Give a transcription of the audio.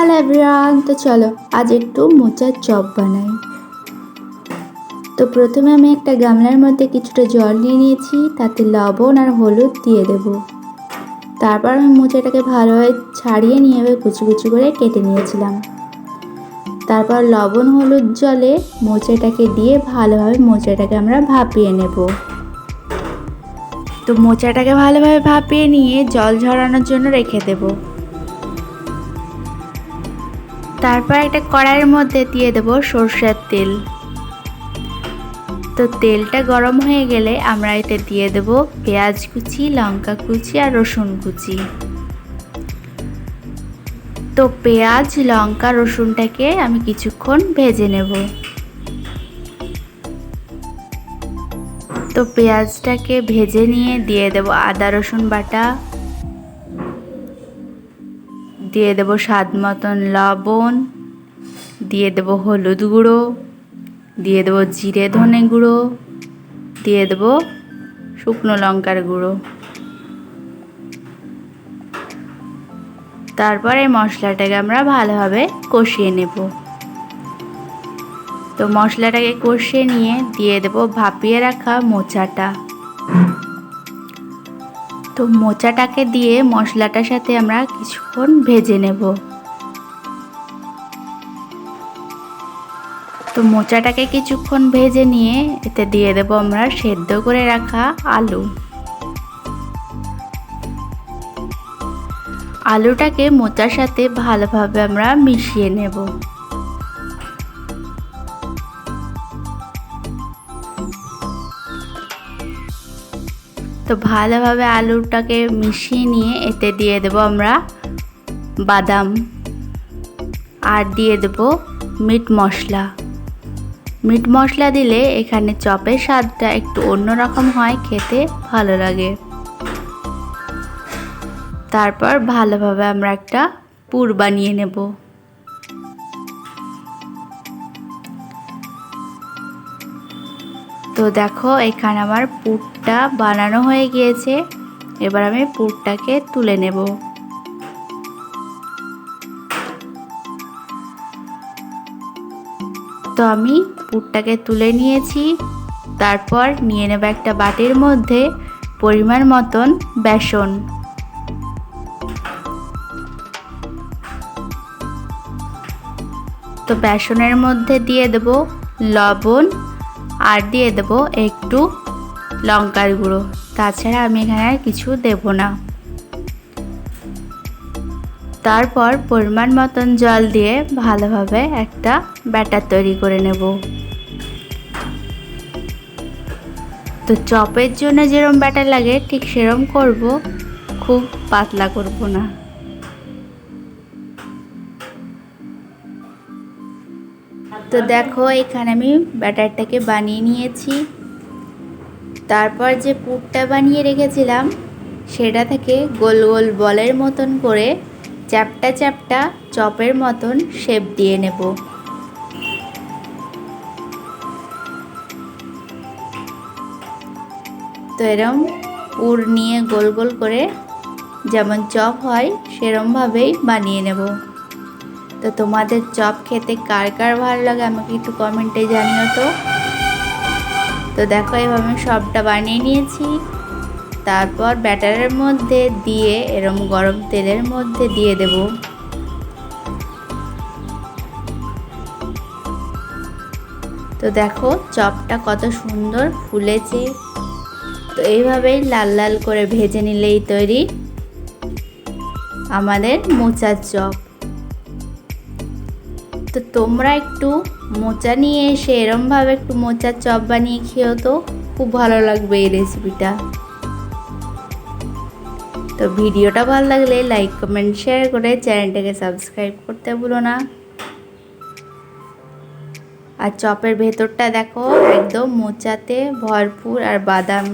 Hello everyone? তো চলো, আজ একটু মোচার চপ বানাই। তো প্রথমে আমি একটা গামলার মধ্যে কিছুটা জল নিয়ে নিয়েছি, তাতে লবণ আর হলুদ দিয়ে দেব। তারপর আমি মোচাটাকে ভালোভাবে ছাড়িয়ে নিয়ে এবার কুচি কুচি করে কেটে নিয়েছিলাম। তারপর লবণ হলুদ জলে মোচাটাকে দিয়ে ভালোভাবে মোচাটাকে আমরা ভাপিয়ে নেব। তো মোচাটাকে ভালোভাবে ভাপিয়ে নিয়ে জল ঝরানোর জন্য রেখে দেবো। তারপর একটা কড়াইয়ের মধ্যে দিয়ে দেব সর্ষের তেল। তো তেলটা গরম হয়ে গেলে আমরা এতে দিয়ে দেব পেঁয়াজ কুচি, লঙ্কা কুচি আর রসুন কুচি। তো পেঁয়াজ, লঙ্কা, রসুনটাকে আমি কিছুক্ষণ ভেজে নেব। তো পেঁয়াজটাকে ভেজে নিয়ে দিয়ে দেব আদা, রসুন বাটা দিয়ে দেব স্বাদ মতন লবণ, দিয়ে দেব হলুদ গুঁড়ো, দিয়ে দেব জিরে ধনে গুঁড়ো, দিয়ে দেব শুকনো লঙ্কার গুঁড়ো। তারপরে মশলাটাকে আমরা ভালোভাবে কষিয়ে নেব। তো মশলাটাকে কষিয়ে নিয়ে দিয়ে দেব ভাপিয়ে রাখা মোচাটা। তো মোচাটাকে দিয়ে মশলাটার সাথে আমরা কিছুক্ষণ ভেজে নেব। তো মোচাটাকে কিছুক্ষণ ভেজে নিয়ে এতে দিয়ে দেব আমরা সেদ্ধ করে রাখা আলু। আলুটাকে মোচার সাথে ভালোভাবে আমরা মিশিয়ে নেব। তো ভালোভাবে আলুটাকে মিশিয়ে নিয়ে এতে দিয়ে দেব আমরা বাদাম। আর দিয়ে দেব মিট মশলা। মিট মশলা দিলে এখানে চপের স্বাদটা একটু অন্যরকম হয়, খেতে ভালো লাগে। তারপর ভালোভাবে আমরা একটা পুর বানিয়ে নেব। তো দেখো, এখানে আমার পুরটা বানানো হয়ে গিয়েছে। এবার আমি পুরটাকে তুলে নেব। তো আমি পুরটাকে তুলে নিয়েছি। তারপর নিয়ে নেব একটা বাটির মধ্যে পরিমাণ মতন বেসন। তো বেসনের মধ্যে দিয়ে দেব লবণ আর দিয়ে দেবো একটু লঙ্কার গুঁড়ো। তাছাড়া আমি এখানে আর কিছু দেব না। তারপর পরিমাণ মতন জল দিয়ে ভালোভাবে একটা ব্যাটার তৈরি করে নেব। তো চপের জন্য যেরম ব্যাটার লাগে ঠিক সেরম করব, খুব পাতলা করব না। তো দেখো, এখানে আমি ব্যাটারটাকে বানিয়ে নিয়েছি। তারপর যে পুরটা বানিয়ে রেখেছিলাম, সেটা থেকে গোল গোল বলের মতন করে চ্যাপটা চ্যাপটা চপের মতন শেপ দিয়ে নেব। তো এরম পুর নিয়ে গোল গোল করে যেমন চপ হয়, সেরমভাবেই বানিয়ে নেব। তো তোমাদের চপ খেতে কার কার ভালো লাগে আমাকে একটু কমেন্টে জানিও তো। তো দেখো এভাবে আমি সবটা বানিয়ে নিয়েছি। তারপর ব্যাটারের মধ্যে দিয়ে, এরম গরম তেলের মধ্যে দিয়ে দেব। তো দেখো, চপটা কত সুন্দর ফুলেছে। তো এইভাবেই লাল লাল করে ভেজে নিলেই তৈরি আমাদের মোচার চপ। তো তোমরা একটু মোচা নিয়ে এসে এরমভাবে একটু মোচার চপ বানিয়ে খেয়েও তো। খুব ভালো লাগবে এই রেসিপিটা তো ভিডিওটা ভালো লাগলে লাইক কমেন্ট শেয়ার করে চ্যানেলটাকে সাবস্ক্রাইব করতে ভুলো না। আর চপের ভেতরটা দেখো, একদম মোচাতে ভরপুর আর বাদাম।